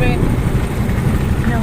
tricycle ang dala namin. No.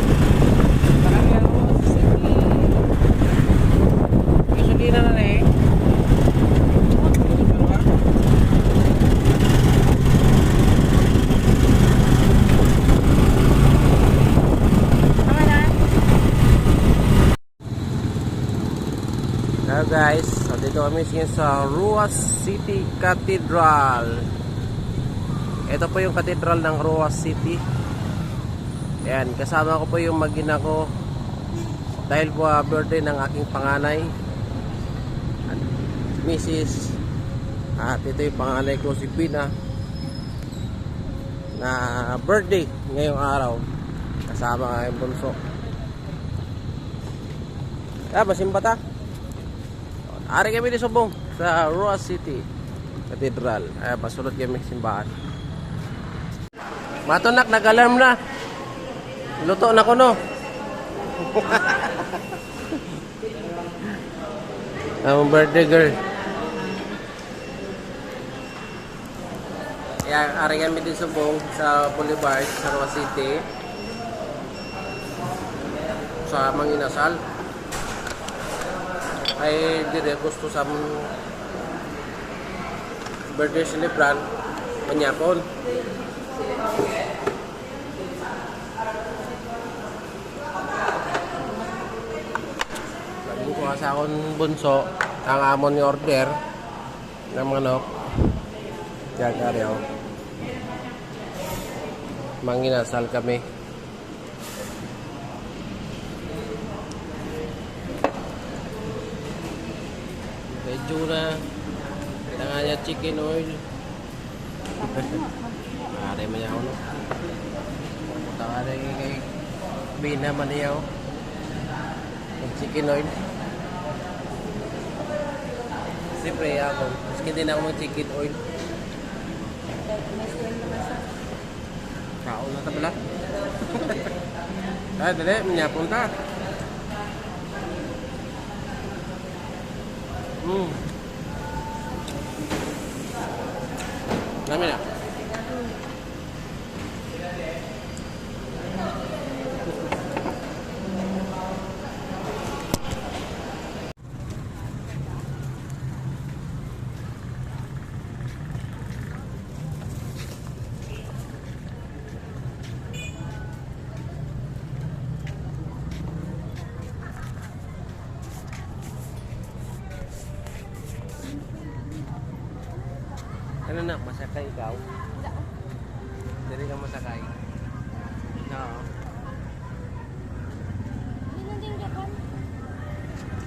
Marami ako sa city. Gasolina na na eh. Tama na. Hello guys, so dito kami sa Ruas City Cathedral. Ito po yung cathedral ng Ruas City. Ayan, kasama ko po yung magina ko dahil po ah, birthday ng aking panganay. At Mrs. At ito yung panganay ko si Pina na birthday ngayong araw. Kasama yung bunso. Ah, masimba ta. Ari kami di subong sa Ruas City Cathedral. Ay, pasulod kami simbahan. Matonak, nag-alarm na. Luto na ko no. Ang birthday girl. Kaya ari kami di subong sa Boulevard sa Ruas City. Sa Manginasal ay dire gusto sa birthday celebran manyapon Lagi ko sa akong bunso ang amon ni order ng manok. Diyan kari ako Manginasal kami Na Kailangan niya chicken oil. Ari man yaw no? Punta ka rin kay Bina man Yung chicken oil. Siyempre ako. Maski din ako mag chicken oil. Kao na ta pala Ah, dali, manyapon ta Hmm. Dami na. Ano na, masakay ikaw? Dili ka masakay. Oo.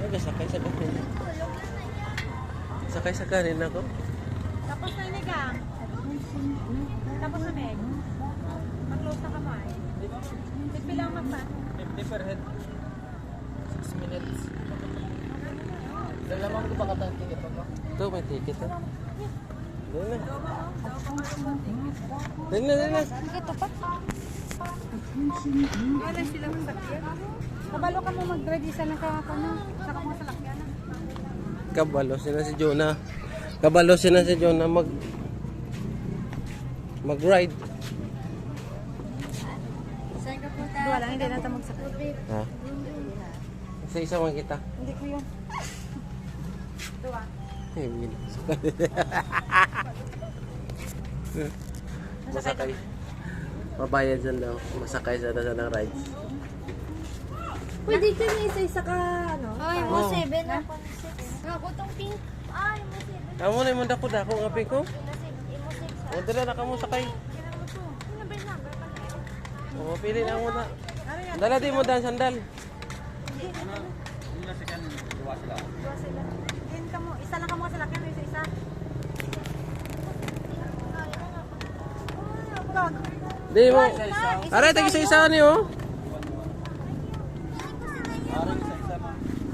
Ay, kasakay sa kanin. Sakay sa kanin ako. Tapos na ini gang. Tapos na meg. Mag-close na kamay. Pipilang magpa. 50 per head. 6 minutes. Dalaman ko ba katang ticket mo? Ito, may ticket ha. Dili na. Dili na, dili na. Ito pa. Ano sila masakyan? Kabalo ka mo mag-drive isa lang ka ano, saka mo sa lakyan. Kabalo sila si Jonah. Kabalo sila si Jonah mag mag-ride. Dua lang, hindi na ito magsakay. Ha? Isa-isa man kita. Hindi ko yun. Dua. Eh, Masakay. Mabayad dyan daw. Masakay sa sa ng rides. Pwede ka na isa-isa ka, ano? Ay, mo mo 7, ako 6. Ako tong pink. Ay, mo 7. Amo na yung dako dako nga ping ko. O dala na kamo sakay. Ano? O pili na mo na. Dala di mo dan sandal. Yan Di mo. Aray, tagi sa isa ni oh.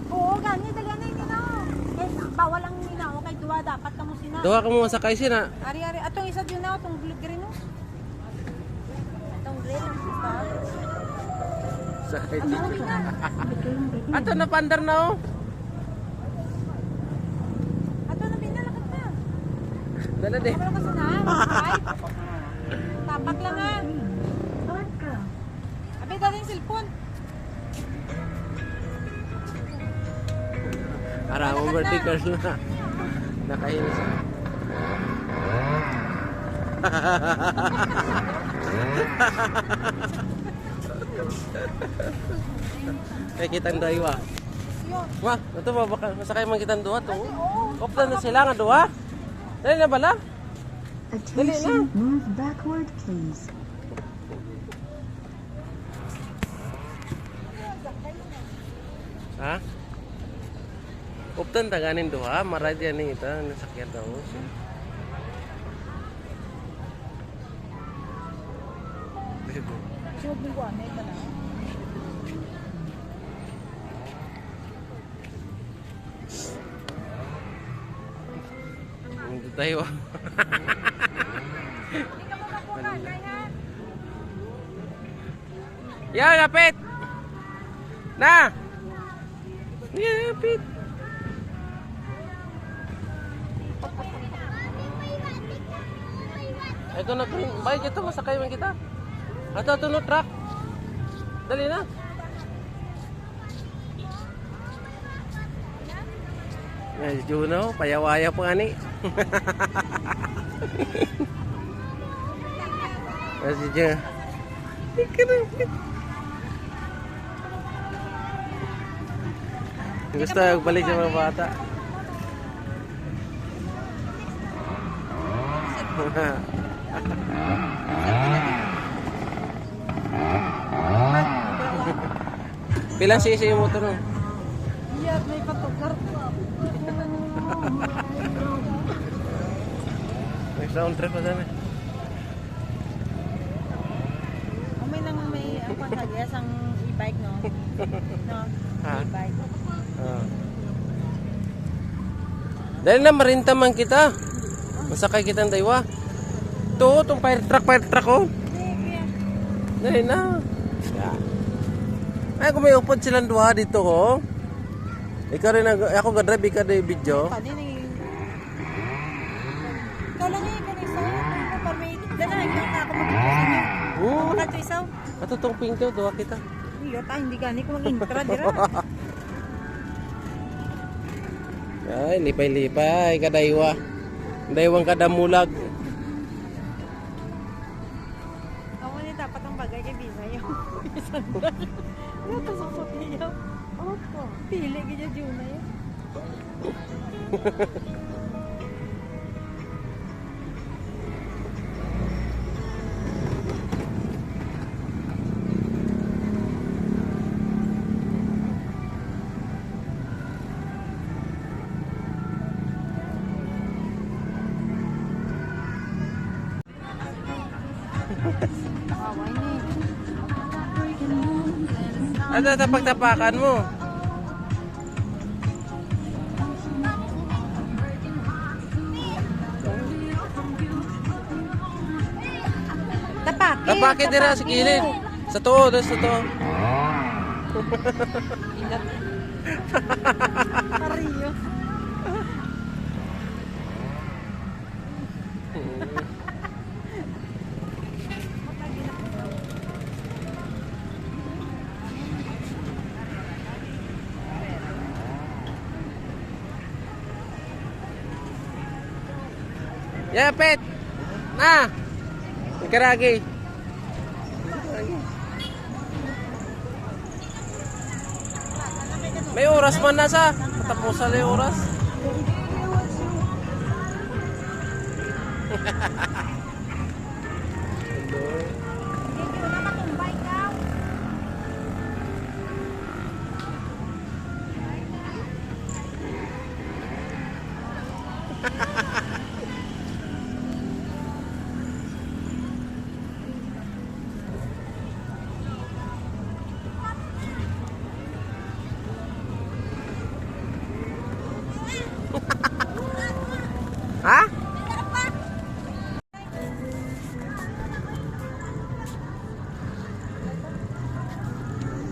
Oo, ganyan dali na hindi na. Eh, bawal ang ninao oh, kay duwa dapat kamo sina. Duwa kamo sa kay sina. Ari ari, atong isa dyan na atong green no. Atong green ang sista. Sa kay. Ato na pandar na oh. Ato na pinalakad na. Dala de. Dala ko. Tapak lang ha. Abi dali yung cellphone. Para overtakers na. Nakainis. Kaya kitang daywa. Yun. Wah, ito ba baka masakay man kitang duha to. Opta na sila nga duha. Dali na bala. Attention, move backward, please. Ha? Uptan taganin duha, marad yan ni ita nasakyan daw. Hindi tayo. Ya, kapit! Na! Ya, kapit! Ito na, bayad ito, masakay man kita. Ato, ato no, truck. Dali na. Ay, Juno, payawaya pa ani. Kasi Juno. Gusto balik sa mga bata. Pilang sisi yung motor mo? Iyat may patukar. May sound trip pa sana. May ang e-bike no. No. Ha? E-bike. Ah. Dahil na marinta man kita. Masakay kita ng daywa. Ito, itong fire truck, fire truck oh. Hindi kuya. Dali na. Yeah. Ay, kung may upod silang duha dito oh. Ikaw rin, ako ga-drive, ikaw yung video. Eh. Ikaw lang isaw. Ato tong pink to, duha kita. Iyo ta, hindi gani ko mag-intra dira. Ay, lipay-lipay, kadaywa. Daywang kadamulag. Ano ito pagtapakan mo? Tapaki. Tapaki dira sa kilid. Sa doon sa tuo. Ariyo. Ya, pet. Ikaragi. May oras man na sa. Na yung oras.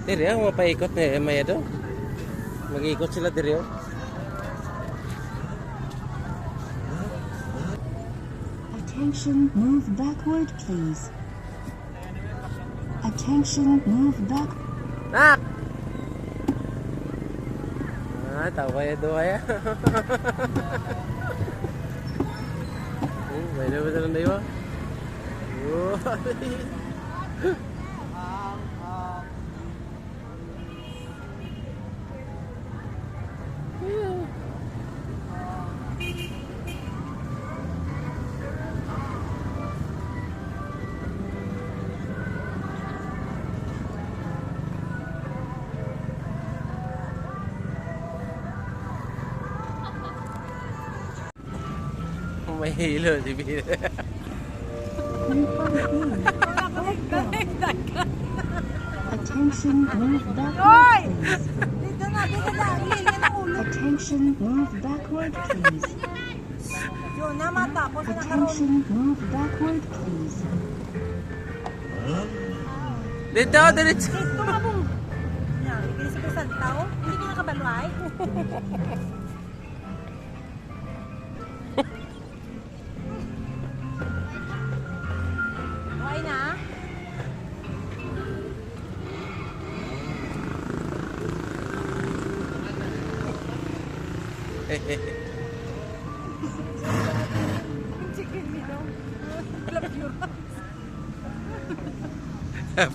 Diri ah, mapaikot ni Maya do. Mag-ikot sila diri oh. Attention, move backward, please. Attention, move back. Nak! Ah, tawa ya doa ya. Hmm, may na ba na dayo? Oh. May hilo si Bina. Attention, move backward, please. Dito na, dito na. Attention, move backward, please. Yun, namatapos na nakaroon. Attention, move backward, please. Dito, diretso. Dito nga bong. Yan, ibilis ko sa tao. Hindi ka nakabalway.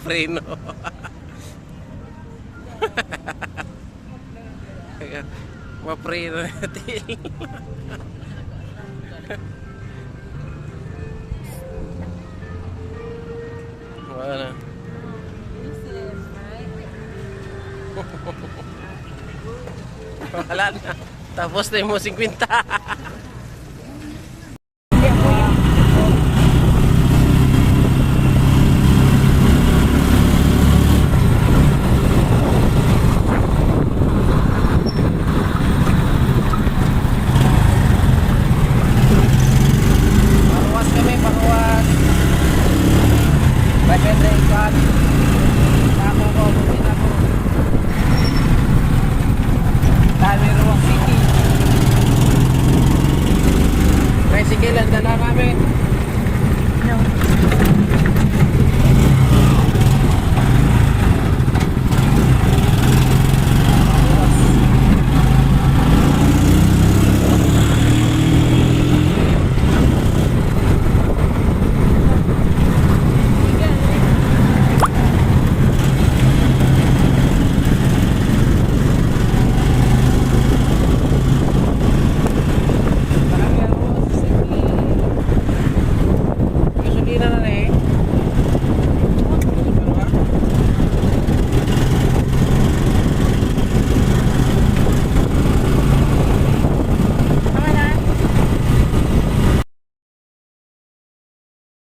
Preno. Mapreno natin. Wala. Wala na. Tapos na yung mo 50. tricycle ang dala namin. No.